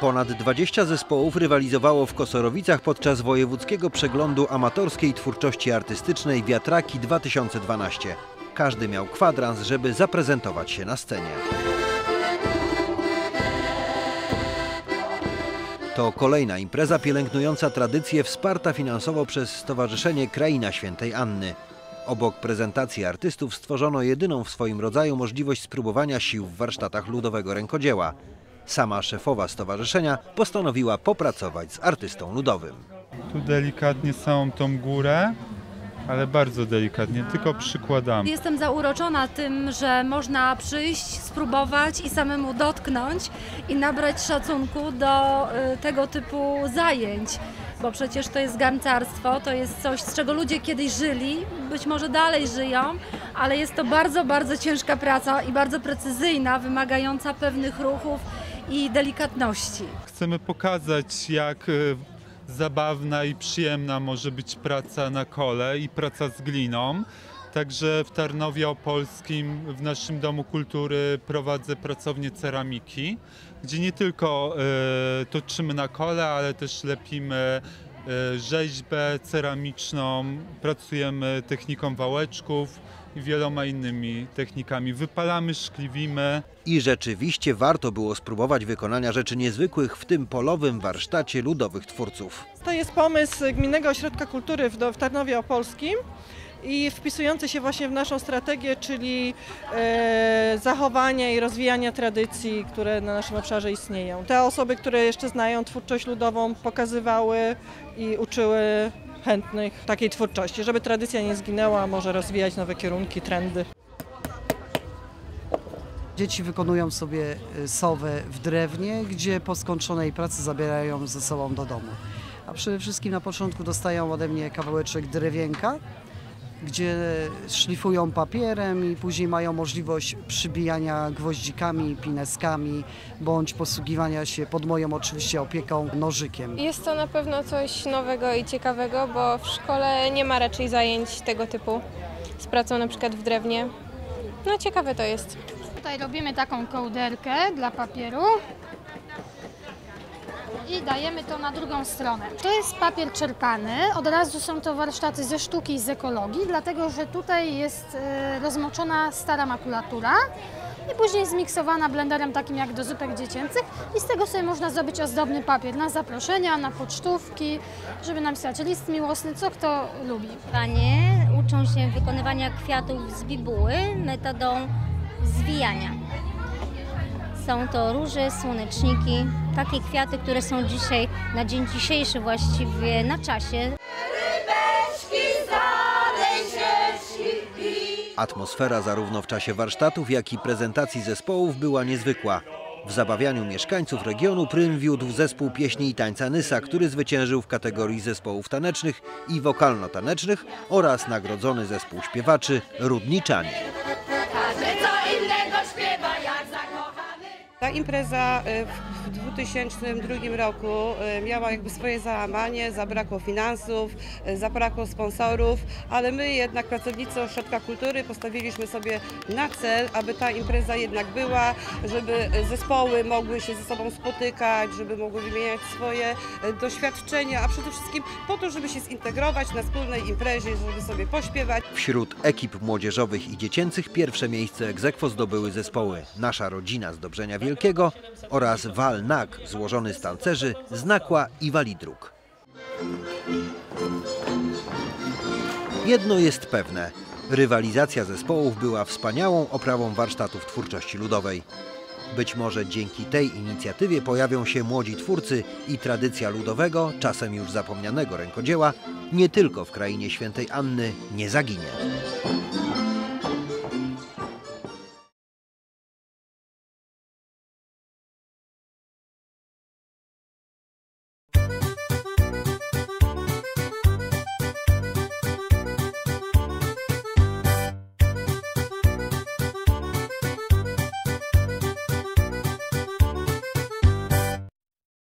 Ponad 20 zespołów rywalizowało w Kosorowicach podczas wojewódzkiego przeglądu amatorskiej twórczości artystycznej Wiatraki 2012. Każdy miał kwadrans, żeby zaprezentować się na scenie. To kolejna impreza pielęgnująca tradycję wsparta finansowo przez Stowarzyszenie Kraina Świętej Anny. Obok prezentacji artystów stworzono jedyną w swoim rodzaju możliwość spróbowania sił w warsztatach ludowego rękodzieła. Sama szefowa stowarzyszenia postanowiła popracować z artystą ludowym. Tu delikatnie całą tą górę, ale bardzo delikatnie, tylko przykładamy. Jestem zauroczona tym, że można przyjść, spróbować i samemu dotknąć i nabrać szacunku do y, tego typu zajęć. Bo przecież to jest garncarstwo, to jest coś, z czego ludzie kiedyś żyli, być może dalej żyją, ale jest to bardzo, bardzo ciężka praca i bardzo precyzyjna, wymagająca pewnych ruchów i delikatności. Chcemy pokazać, jak e, zabawna i przyjemna może być praca na kole i praca z gliną. Także w Tarnowie Opolskim, w naszym Domu Kultury prowadzę pracownię ceramiki, gdzie nie tylko e, toczymy na kole, ale też lepimy rzeźbę ceramiczną, pracujemy techniką wałeczków i wieloma innymi technikami. Wypalamy, szkliwimy. I rzeczywiście warto było spróbować wykonania rzeczy niezwykłych w tym polowym warsztacie ludowych twórców. To jest pomysł Gminnego Ośrodka Kultury w Tarnowie Opolskim i wpisujący się właśnie w naszą strategię, czyli e, zachowania i rozwijania tradycji, które na naszym obszarze istnieją. Te osoby, które jeszcze znają twórczość ludową, pokazywały i uczyły chętnych takiej twórczości, żeby tradycja nie zginęła, może rozwijać nowe kierunki, trendy. Dzieci wykonują sobie y, sowę w drewnie, gdzie po skończonej pracy zabierają ze sobą do domu. A przede wszystkim na początku dostają ode mnie kawałeczek drewienka, gdzie szlifują papierem i później mają możliwość przybijania gwoździkami, pineskami, bądź posługiwania się pod moją oczywiście opieką nożykiem. Jest to na pewno coś nowego i ciekawego, bo w szkole nie ma raczej zajęć tego typu z pracą na przykład w drewnie. No ciekawe to jest. Tutaj robimy taką kołderkę dla papieru i dajemy to na drugą stronę. To jest papier czerpany, od razu są to warsztaty ze sztuki i z ekologii, dlatego że tutaj jest e, rozmoczona stara makulatura i później zmiksowana blenderem takim jak do zupek dziecięcych i z tego sobie można zrobić ozdobny papier na zaproszenia, na pocztówki, żeby napisać list miłosny, co kto lubi. Panie uczą się wykonywania kwiatów z bibuły metodą zwijania. Są to róże, słoneczniki, takie kwiaty, które są dzisiaj, na dzień dzisiejszy właściwie na czasie. Atmosfera zarówno w czasie warsztatów, jak i prezentacji zespołów była niezwykła. W zabawianiu mieszkańców regionu prym wiódł zespół pieśni i tańca Nysa, który zwyciężył w kategorii zespołów tanecznych i wokalno-tanecznych oraz nagrodzony zespół śpiewaczy Rudniczanie. Ta impreza y, w 2002 roku y, miała jakby swoje załamanie, zabrakło finansów, y, zabrakło sponsorów, ale my jednak pracownicy Ośrodka Kultury postawiliśmy sobie na cel, aby ta impreza jednak była, żeby zespoły mogły się ze sobą spotykać, żeby mogły wymieniać swoje y, doświadczenia, a przede wszystkim po to, żeby się zintegrować na wspólnej imprezie, żeby sobie pośpiewać. Wśród ekip młodzieżowych i dziecięcych pierwsze miejsce egzekwo zdobyły zespoły Nasza Rodzina z Dobrzenia Wielkiego oraz Wal Nak złożony z tancerzy Znakła i Walidruk. Jedno jest pewne. Rywalizacja zespołów była wspaniałą oprawą warsztatów twórczości ludowej. Być może dzięki tej inicjatywie pojawią się młodzi twórcy i tradycja ludowego, czasem już zapomnianego rękodzieła, nie tylko w krainie świętej Anny nie zaginie.